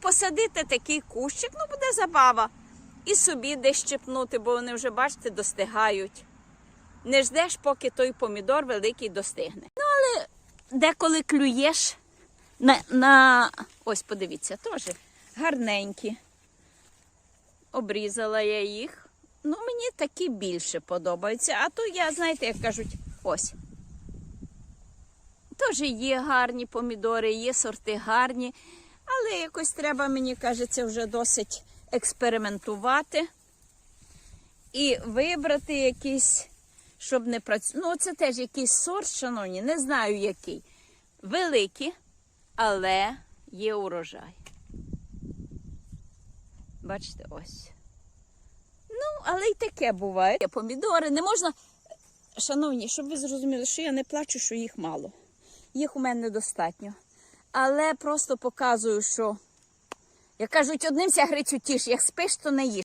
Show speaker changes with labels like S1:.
S1: Посадити такий кущик, ну буде забава. І собі десь щепнути, бо вони вже, бачите, достигають. Не ждеш, поки той помідор великий достигне. Ну, але деколи клюєш на, на... ось подивіться, теж гарненькі. Обрізала я їх. Ну, мені такі більше подобаються. А то я, знаєте, як кажуть, ось. Теж є гарні помідори, є сорти гарні, але якось треба, мені кажеться, вже досить експериментувати і вибрати якийсь, щоб не працювати. Ну, це теж якийсь сорт, шановні, не знаю який. Великий, але є урожай. Бачите, ось. Ну, але й таке буває. Помідори не можна. Шановні, щоб ви зрозуміли, що я не плачу, що їх мало. Їх у мене недостатньо. Але просто показую, що, як кажуть, одним ся Грицю тіш, як спиш, то не їж.